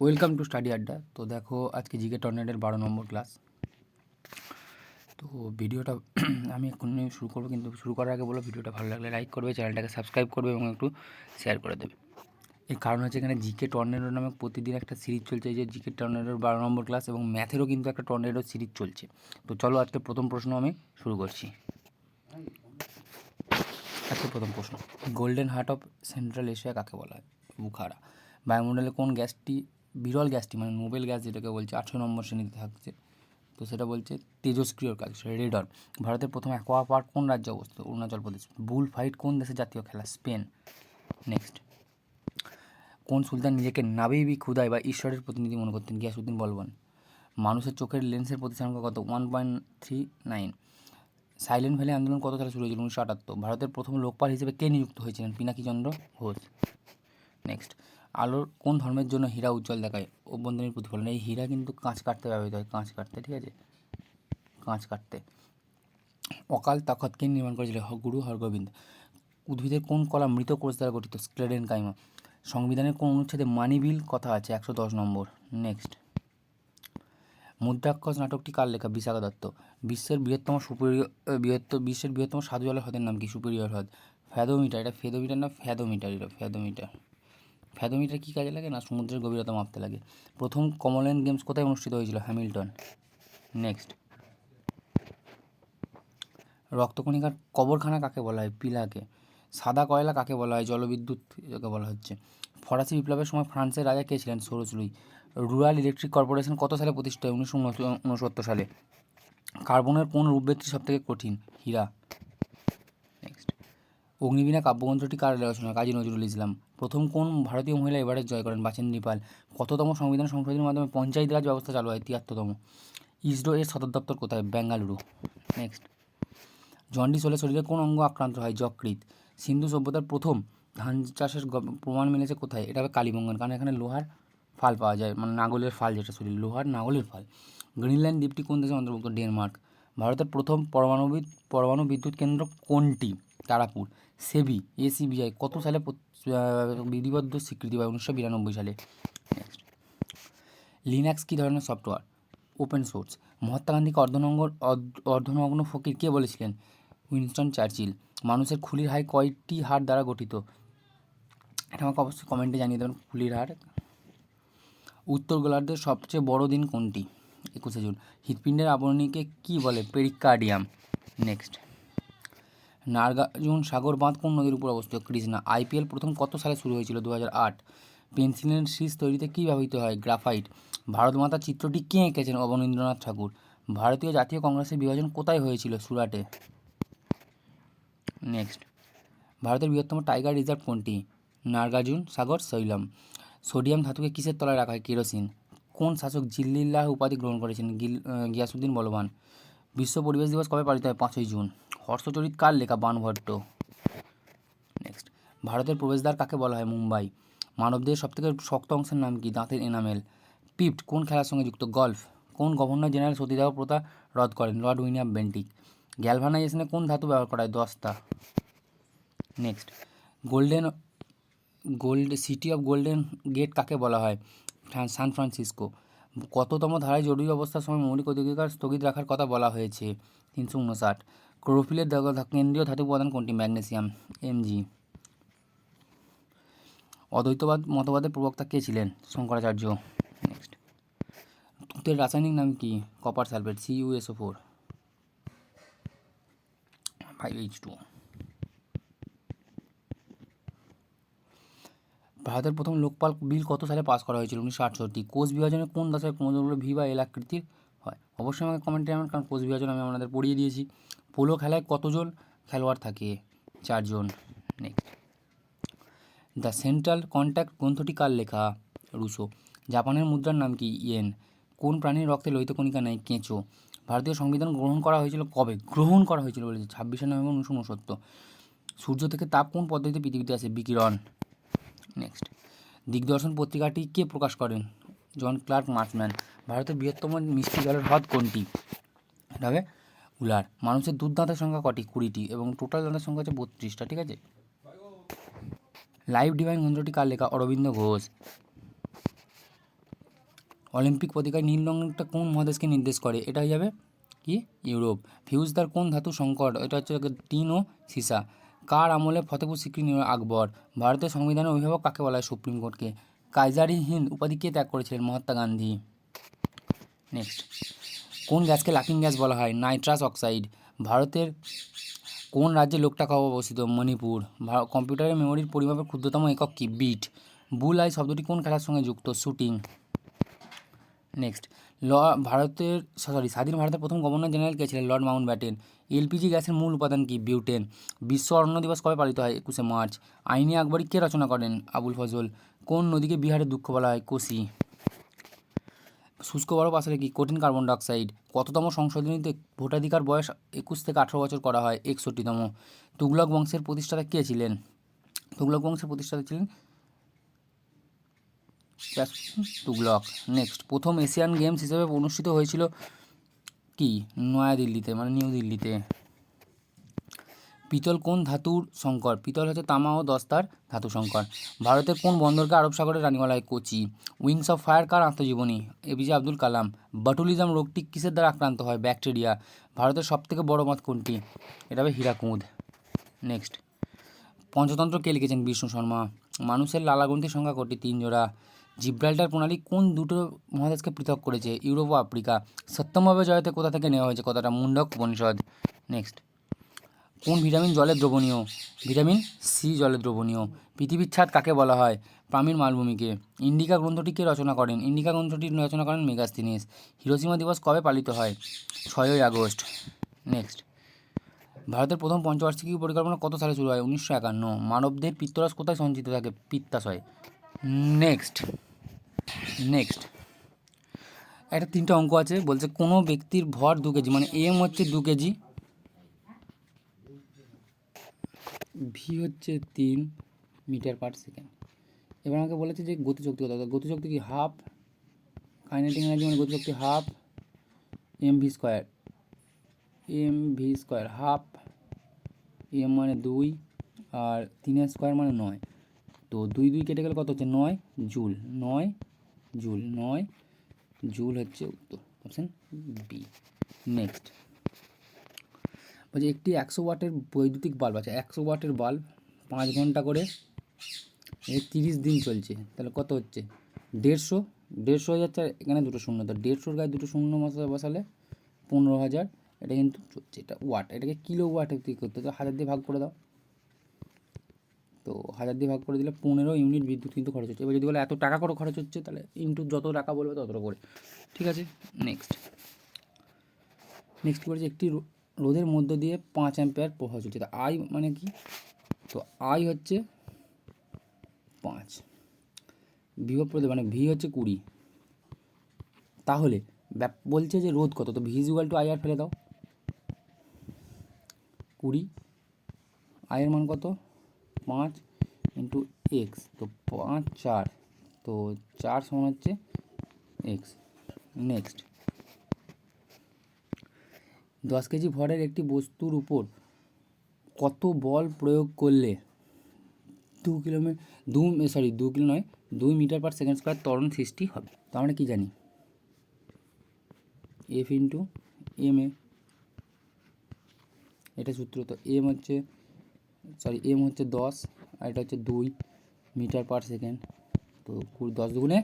Welcome to study আড্ডা তো দেখো, আজকে জিকে টর্নেটের বারো নম্বর ক্লাস তো ভিডিওটা আমি এক্ষুনি শুরু করব, কিন্তু শুরু করার আগে বলো, ভিডিওটা ভালো লাগলে লাইক করবে, চ্যানেলটাকে সাবস্ক্রাইব করবে এবং একটু শেয়ার করে দেবে। এর কারণ হচ্ছে এখানে জিকে টর্নেডো নামে প্রতিদিন একটা সিরিজ চলছে যে জিকে টর্নেডোর বারো নম্বর ক্লাস এবং ম্যাথেরও কিন্তু একটা টর্নেডো সিরিজ চলছে। তো চলো, আজকে প্রথম প্রশ্ন আমি শুরু করছি। আজকে প্রথম প্রশ্ন golden heart of central Asia কাকে বলা হয়? বুখারা। বায়ুমণ্ডলে কোন গ্যাসটি বিরল গ্যাসটি মানে নোবেল গ্যাস যেটাকে বলছে, আঠেরো নম্বর শ্রেণীতে থাকছে। তো সেটা বলছে তেজস্ক্রিয় কাজ রেডন। ভারতের প্রথম অ্যাকোয়া পার্ক কোন রাজ্যে অবস্থিত? অরুণাচল প্রদেশ। বুল ফাইট কোন দেশের জাতীয় খেলা? স্পেন। নেক্সট। কোন সুলতান নিজেকে নাবিবি খুদাই বা ঈশ্বরের প্রতিনিধি মনে করতেন? গিয়াসুদ্দিন বলবান। মানুষের চোখের লেন্সের প্রতিষ্ঠানক কত? One point three nine silent valley আন্দোলন কত সালে শুরু হয়েছিল? উনিশশো আটাত্তর। ভারতের প্রথম লোকপাল হিসেবে কে নিযুক্ত হয়েছিলেন? পিনাকিচন্দ্র ঘোষ। নেক্সট। আলোর কোন ধর্মের জন্য হীরা উজ্জ্বল দেখায়? অভ্যন্তরীণ প্রতিফলন। এই হীরা কিন্তু কাঁচ কাটতে ব্যবহৃত হয়। কাঁচ কাটতে, ঠিক আছে? কাঁচ কাটতে। অকাল তখত কে নির্মাণ করেছিল গুরু হরগোবিন্দ। উদ্ভিদের কোন কলা মৃত কোষ দ্বারা গঠিত? স্ক্লেডেন কাইমা সংবিধানের কোন অনুচ্ছেদে মানি বিল কথা আছে? একশো দশ নম্বর। নেক্সট। মুদ্রাক্ষস নাটকটি কার লেখা? বিশাখা দত্ত। বিশ্বের বৃহত্তম সুপেরিয়র বৃহত্তম বিশ্বের বৃহত্তম সাধু জলের হ্রদের নাম কি? সুপেরিয়র হ্রদ। ফ্যাদোমিটার। এটা ফেদোমিটার না ফ্যাদোমিটার এটা ফ্যাদোমিটার। ফ্যাদোমিটার কী কাজে লাগে না সমুদ্রের গভীরতা মাপতে লাগে? প্রথম কমনওয়েলথ গেমস কোথায় অনুষ্ঠিত হয়েছিল? হ্যামিল্টন। নেক্সট। রক্তকণিকার কবরখানা কাকে বলা হয়? পিলাকে। সাদা কয়লা কাকে বলা হয়? জলবিদ্যুৎ বলা হচ্ছে। ফরাসি বিপ্লবের সময় ফ্রান্সের রাজা কে ছিলেন? সরোজলুই রুরাল ইলেকট্রিক কর্পোরেশন কত সালে প্রতিষ্ঠিত হয়? উনিশশো উনসত্তর সালে। কার্বনের কোন রূপবেদটি সবথেকে কঠিন? হীরা। অগ্নিবীণা কাব্যগ্রন্থটি কার রচনা? কাজী নজরুল ইসলাম। প্রথম কোন ভারতীয় মহিলা এভারেস্ট জয় করেন? বাচেন্দ্রী পাল কততম সংবিধান সংশোধনের মাধ্যমে পঞ্চায়েত রাজ ব্যবস্থা চালু হয়? তিয়াত্তরতম। ইসরো এর সদর দপ্তর কোথায়? বেঙ্গালুরু। নেক্সট জন্ডিস হলে শরীরে কোন অঙ্গ আক্রান্ত হয়? যকৃত সিন্ধু সভ্যতার প্রথম ধান চাষের প্রমাণ মিলেছে কোথায়? এটা হবে কালীবঙ্গন, কারণ এখানে লোহার ফাল পাওয়া যায়। মানে নাগলের ফাল যেটা শরীর, লোহার নাগলের ফাল। গ্রিনল্যান্ড দ্বীপটি কোন দেশের অন্তর্ভুক্ত? ডেনমার্ক। ভারতের প্রথম পরমাণু পরমাণু বিদ্যুৎ কেন্দ্র কোনটি? তারাপুর, সেবি, এসিবিআই, কত সালে বিধিবদ্ধ স্বীকৃতি পায় উনিশশো বিরানব্বই সালে? লিনাক্স কী ধরনের সফটওয়্যার ওপেন সোর্স মহাত্মা গান্ধীকে অর্ধনঙ্গ অর্ধনগ্ন ফকির কে বলেছিলেন? Winston Churchill. মানুষের খুলির হাড় কয়টি হার দ্বারা গঠিত? এটা আমাকে অবশ্যই কমেন্টে জানিয়ে দেবেন, খুলির হার উত্তর গোলার্ধের সবচেয়ে বড় দিন কোনটি? একুশে জুন। হৃৎপিণ্ডের আবরণীকে কী বলে? পেরিকার্ডিয়াম নেক্সট নার্গার্জুন সাগর বাঁধ কোন নদীর উপর অবস্থিত কৃষ্ণা। আইপিএল প্রথম কত সালে শুরু হয়েছিল? দু হাজার আট। পেন্সিলের শীষ তৈরিতে কী ব্যবহৃত হয়? গ্রাফাইট। ভারত মাতা চিত্রটি কে এঁকেছেন? অবনীন্দ্রনাথ ঠাকুর। ভারতীয় জাতীয় কংগ্রেসের বিভাজন কোথায় হয়েছিল সুরাটে? নেক্সট। ভারতের বৃহত্তম টাইগার রিজার্ভ কোনটি? নার্গার্জুন সাগর শৈলম সোডিয়াম ধাতুকে কিসের তলায় রাখা হয়? কেরোসিন। কোন শাসক জিল্লিল্লাহ উপাধি গ্রহণ করেছেন? গিল গিয়াসুদ্দিন বলবান। বিশ্ব পরিবেশ দিবস কবে পালিত হয়? পাঁচই জুন। হর্ষচরিত কার লেখা বানভট্ট? নেক্সট ভারতের প্রবেশদ্বার কাকে বলা হয় মুম্বাই? মানবদেহের সবথেকে শক্ত অংশের নাম কি? দাঁতের এনামেল। পিপ্ট কোন খেলার সঙ্গে যুক্ত? গলফ কোন গভর্নর জেনারেল সতীদাহ প্রথা রদ করেন? লর্ড উইলিয়াম বেন্টিক গ্যালভানাইজেশনে কোন ধাতু ব্যবহার করা হয়? দস্তা। Next golden gold city of golden gate কাকে বলা হয়? সান ফ্রান্সিসকো কততম ধারায় জরুরি অবস্থার সময় মৌলিক অধিকার স্থগিত রাখার কথা বলা হয়েছে। তিনশো উনষাট। ক্লোরোফিলের কেন্দ্রীয় ধাতু উপাদান কোনটি? ম্যাগনেসিয়াম এমজি অদ্বৈতবাদ মতবাদের প্রবক্তা কে ছিলেন? শঙ্করাচার্য। নেক্সট তুতের রাসায়নিক নাম কি? Copper sulphate CUSO four five H two ভারতের প্রথম লোকপাল বিল কত সালে পাস করা হয়েছিল? উনিশশো আটষট্টি। কোষ বিভাজনে কোন দশের কোমরগুলো ভি বা এল আকৃতির হয়। অবশ্যই আমাকে কমেন্টে জানাবেন, কারণ কোষ বিভাজন আমি আপনাদের পড়িয়ে দিয়েছি। পোলো খেলায় কতজন খেলোয়াড় থাকে? চারজন নেক্সট দ্য সেন্ট্রাল কন্ট্যাক্ট গ্রন্থটি কার লেখা? রুশো। জাপানের মুদ্রার নাম কি? ইয়েন। কোন প্রাণীর রক্তে লোহিত কণিকা নেয় কেঁচো। ভারতীয় সংবিধান গ্রহণ করা হয়েছিল কবে? গ্রহণ করা হয়েছিল বলেছে, ছাব্বিশে নভেম্বর উনিশশো উনসত্তর সূর্য থেকে তাপ কোন পদ্ধতিতে পৃথিবীতে আসে? বিকিরণ। নেক্সট। দিগদর্শন পত্রিকাটি কে প্রকাশ করেন? John Clark Marshman. ভারতের বৃহত্তম মিষ্টি জলের হ্রদ কোনটি? হবে উলার। মানুষের দুধ দাঁতের সংখ্যা কটি? কুড়িটি। এবং টোটাল দাঁতের সংখ্যা হচ্ছে বত্রিশটা, ঠিক আছে? লাইভ ডিভাইন গ্রন্থটি কার লেখা? অরবিন্দ ঘোষ। অলিম্পিক পতাকায় নীল রঙটা কোন মহাদেশকে নির্দেশ করে? এটা হয়ে যাবে কি? ইউরোপ। ফিউজদার কোন ধাতু সংকট? এটা হচ্ছে টিন ও সীসা। কার আমলে ফতেপুর সিক্রি আকবর? ভারতের সংবিধানের অভিভাবক কাকে বলা হয় সুপ্রিম কোর্টকে? কাইজারি হিন্দ উপাধি কে ত্যাগ করেছিলেন? মহাত্মা গান্ধী। নেক্সট কোন গ্যাসকে লাকিং গ্যাস বলা হয়? Nitrous oxide. ভারতের কোন রাজ্যে লোকটাকা অবস্থিত? মণিপুর। কম্পিউটারের মেমোরির পরিমাপের ক্ষুদ্রতম একক কি? বিট। বুল আই শব্দটি কোন খেলার সঙ্গে যুক্ত? শুটিং। নেক্সট ল, ভারতের সরি স্বাধীন ভারতের প্রথম গভর্নর জেনারেল কে ছিলেন? লর্ড মাউন্ট ব্যাটেন এলপিজি গ্যাসের মূল উপাদান কি? বিউটেন। বিশ্ব অরণ্য দিবস কবে পালিত হয়? একুশে মার্চ। আইনি আকবরী কে রচনা করেন? আবুল ফজল। কোন নদীকে বিহারের দুঃখ বলা হয়? কোসি। শুষ্ক বরফ আসলে কি? কঠিন কার্বন ডাইঅক্সাইড। কততম সংশোধনীতে ভোটাধিকার বয়স একুশ থেকে আঠারো বছর করা হয়? একষট্টিতম। তুগলক বংশের প্রতিষ্ঠাতা কে ছিলেন? তুগলক বংশের প্রতিষ্ঠাতা ছিলেন তুগলক। নেক্সট। প্রথম এশিয়ান গেমস হিসেবে অনুষ্ঠিত হয়েছিল কি? নয়াদিল্লিতে মানে নিউ দিল্লিতে। পিতল কোন ধাতুর সংকর? পিতল হচ্ছে তামা ও দস্তার ধাতু সংকর। ভারতের কোন বন্দরকে আরব সাগরের রানী হয় কোচি? উইংস অফ ফায়ার কার আত্মজীবনী? এপিজে আব্দুল কালাম। বাটুলিজম রোগটি কিসের দ্বারা আক্রান্ত হয়? ব্যাকটেরিয়া। ভারতের সবথেকে বড় মত কোনটি? এটা হবে হীরাকুঁদ। নেক্সট। পঞ্চতন্ত্র কে লিখেছেন বিষ্ণু শর্মা? মানুষের লালাগ্রন্থির সংখ্যা কোটি, তিন জোড়া। জিব্রাল্টার প্রণালী কোন দুটো মহাদেশকে পৃথক করেছে? ইউরোপ ও আফ্রিকা। সত্যমভাবে জয়তে কোথা থেকে নেওয়া হয়েছে? কথাটা মুন্ডক উপনিষদ। নেক্সট। কোন ভিটামিন জলে দ্রবণীয়? ভিটামিন সি জলে দ্রবণীয়। পৃথিবীর ছাদ কাকে বলা হয়? পামির মালভূমিকে। ইন্ডিকা গ্রন্থটি কে রচনা করেন? ইন্ডিকা গ্রন্থটি রচনা করেন মেগাস্তিনিস হিরোসীমা দিবস কবে পালিত হয়? ছয়ই আগস্ট। নেক্সট। ভারতের প্রথম পঞ্চবার্ষিকী পরিকল্পনা কত সালে শুরু হয়? উনিশশো একান্ন। মানবদের পিত্তরস কোথায় সঞ্চিত থাকে? পিত্তাশয়। নেক্সট। নেক্সট। একটা তিনটা অঙ্ক আছে। বলছে কোনো ব্যক্তির ভর দু কেজি মানে এম হচ্ছে দু কেজি ভি হচ্ছে তিন মিটার পার সেকেন্ড। এবার আমাকে বলেছে যে গতিশক্তি কত? গতিশক্তি কি হাফ? কাইনেটিক এনার্জি মানে গতিশক্তি half M V square M V square half M মানে দুই আর তিনের স্কোয়ার মানে নয়। তো দুই দুই কেটে গেলে কত হচ্ছে? নয় জুল। নয় জুল। নয় জুল হচ্ছে উত্তর। অপশান বি নেক্সট বলছে একটি একশো ওয়াটের বৈদ্যুতিক বাল্ব আছে। একশো ওয়াটের বাল্ব পাঁচ ঘণ্টা করে এই তিরিশ দিন চলছে। তাহলে কত হচ্ছে? দেড়শো। দেড়শো যাচ্ছে আর এখানে দুটো শূন্য। তো দেড়শোর গায়ে দুটো শূন্য বসা- বসালে পনেরো হাজার। এটা কিন্তু চলছে, এটা ওয়াট। এটাকে কিলো ওয়াটে তুই করতে তো হাজার দিয়ে ভাগ করে দাও। তো হাজার দিয়ে ভাগ করে দিলে পনেরো ইউনিট বিদ্যুৎ কিন্তু খরচ হচ্ছে। এবার যদি বলে এত টাকা করে খরচ হচ্ছে, তাহলে ইন্টু যত টাকা বলবে তত করে। ঠিক আছে? নেক্সট। নেক্সট করেছে একটি রো- রোদের মধ্য দিয়ে পাঁচ অ্যাম্পেয়ার প্রবাহ চলছে। তা আই মানে কি? তো আই হচ্ছে পাঁচ। বিভব প্রদে মানে ভি হচ্ছে কুড়ি। তাহলে বলছে যে রোদ কত? তো V equal to I R ফেলে দাও। কুড়ি। আয়ের মান কত? পাঁচ ইন্টু এক্স তো পাঁচ, চার। তো চার সমান হচ্ছে এক্স নেক্সট দশ কেজি ভরের একটি বস্তুর উপর কত বল প্রয়োগ করলে দু কিলোমিটার দু সরি দু কিলো নয়, দুই মিটার পার সেকেন্ড স্কোয়ার ত্বরণ সৃষ্টি হবে। তো আমরা কী জানি? এফ ইন্টু এম এ এটা সূত্র তো এম হচ্ছে সরি এম হচ্ছে দশ, আর এটা হচ্ছে দুই মিটার পার সেকেন্ড তো কুড়ি, দশ দুগুণে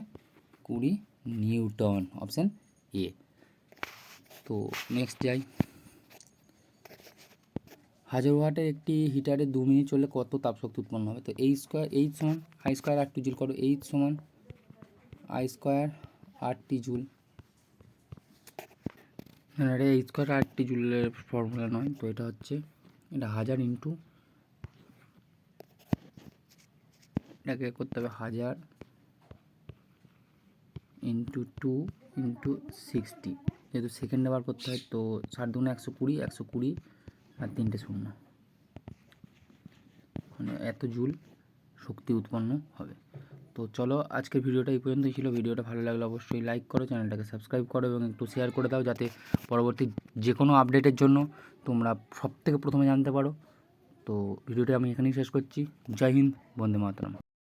কুড়ি নিউটন অপশান এ তো নেক্সট যাই। হাজার ওয়াটের একটি হিটারে দু মিনিট চললে কত তাপশক্তি উৎপন্ন হবে? তো এইচ স্কোয়ার এইচ সমান আই স্কোয়ার আর জুল করো। এইচ সমান I square R T joule এটা এইচ স্কোয়ার আর টি জুলের ফর্মুলা নয়। তো এটা হচ্ছে, এটা হাজার ইন্টু এটাকে করতে হবে হাজার ইন্টু টু ইন্টু সিক্সটি যেহেতু সেকেন্ডে বার করতে হয়, তো ষাট দুগুণে একশো কুড়ি একশো কুড়ি আর তিনটে শূন্য। মানে এত জুল শক্তি উৎপন্ন হবে। তো চলো আজকের ভিডিওটা এই পর্যন্তই ছিল। ভিডিওটা ভালো লাগলে অবশ্যই লাইক করো, চ্যানেলটাকে সাবস্ক্রাইব করো এবং একটু শেয়ার করে দাও যাতে পরবর্তী যে কোনো আপডেটের জন্য তোমরা সব থেকে প্রথমে জানতে পারো। তো ভিডিওটা আমি এখানেই শেষ করছি। জয় হিন্দ, বন্দে মাতরম।